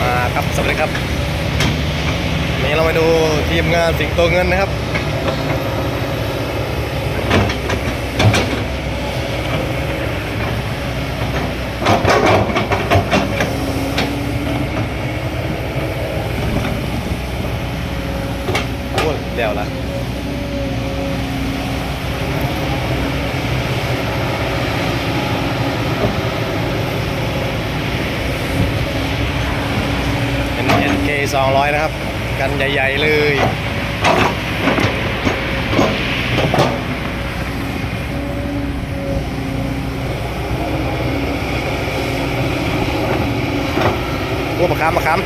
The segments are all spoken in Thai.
มาครับสวัสดีครับนี้เรามาดูทีมงานสิงโตเงินนะครับโอ้เดี๋ยวละเป็น NK 200 นะครับ กันใหญ่ ๆ เลยโอ้มาค้ำมาค้ำ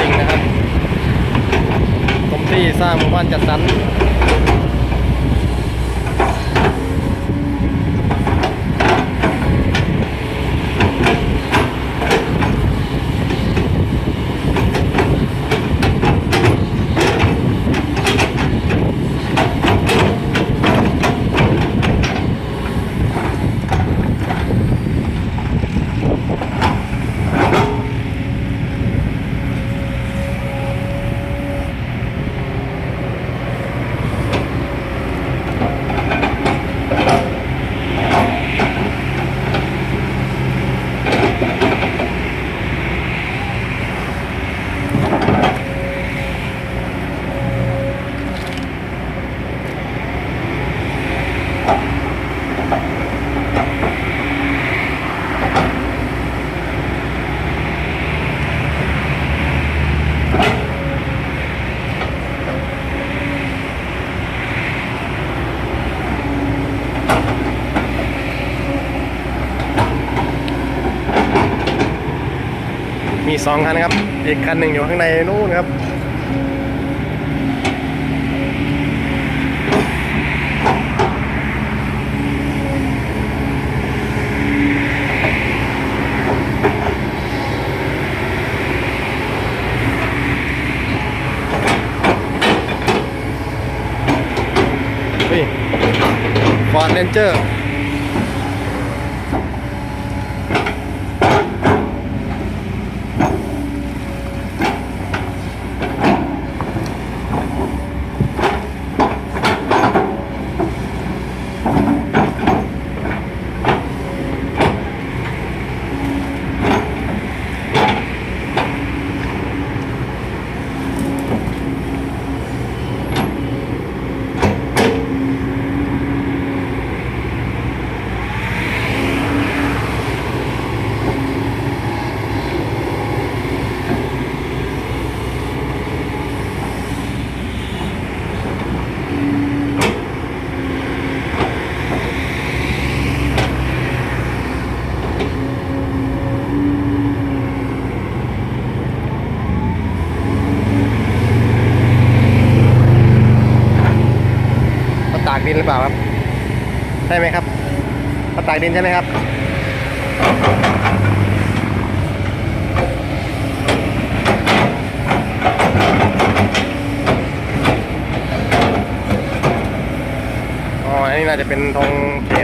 ลิงนะครับกรมที่ สร้างหมู่บ้านจัดสรร มีสองคันครับ อีกคันหนึ่งอยู่ข้างในนู่นครับ ฟอร์ดเรนเจอร์ ตากดินหรือเปล่าครับ ใช่ไหมครับเขาตากดินใช่ไหมครับอ๋ออันนี้น่าจะเป็นธงเขต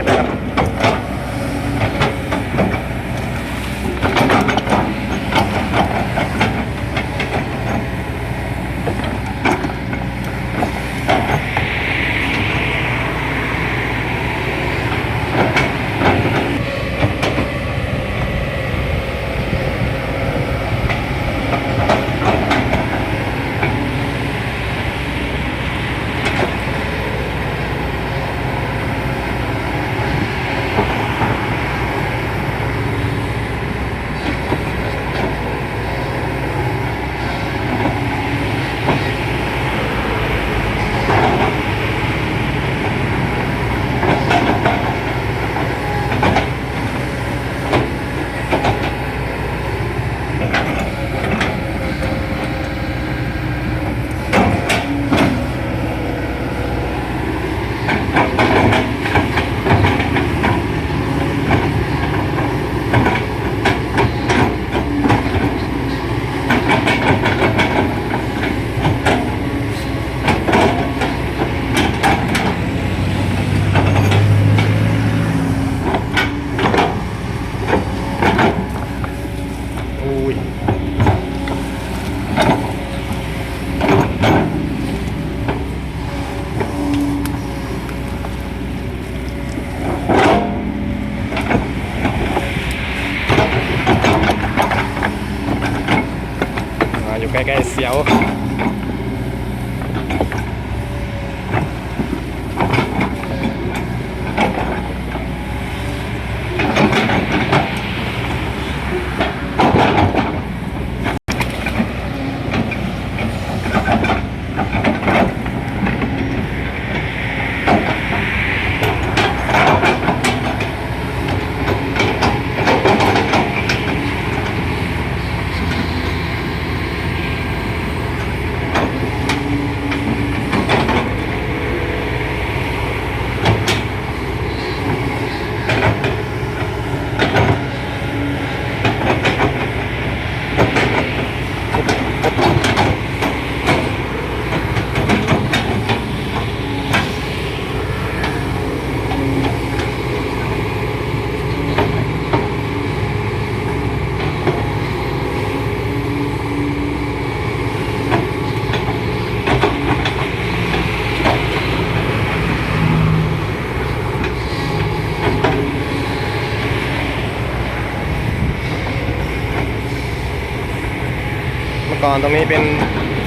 ก่อนตรงนี้เป็น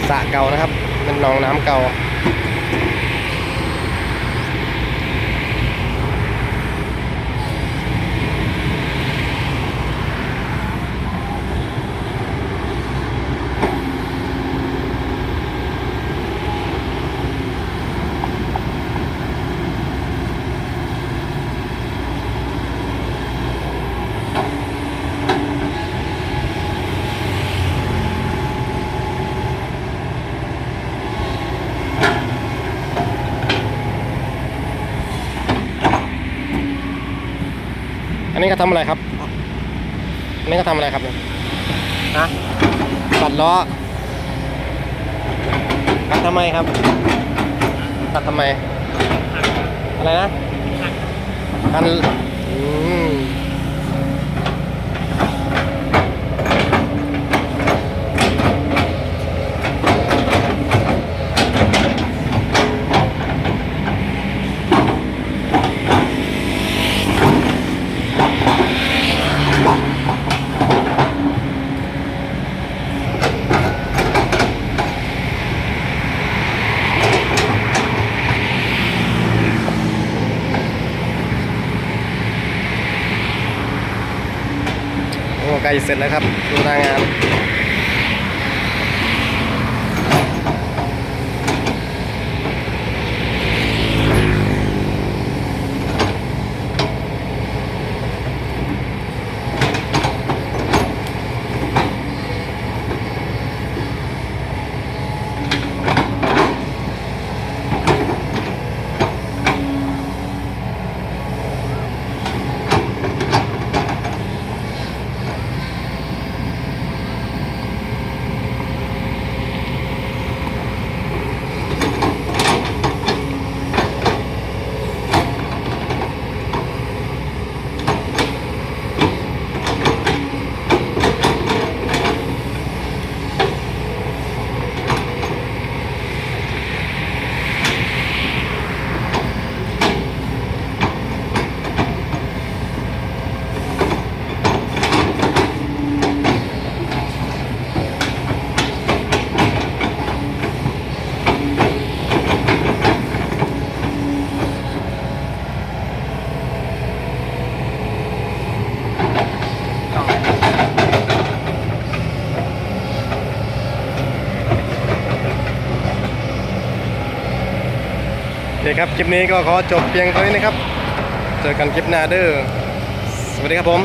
สระเก่านะครับ เป็นหนองน้ำเก่า อันนี้ก็ทำอะไรครับอันนี้ก็ทำอะไรครับเนี่ยฮะตัดล้อตัดทำไมครับตัดทำไม อะไรนะกันอืมโอ้ ใกล้เสร็จแล้วครับดูหน้างาน เคครับ คลิปนี้ก็ขอจบเพียงเท่านี้นะครับ เจอกันคลิปหน้าเด้อ สวัสดีครับผม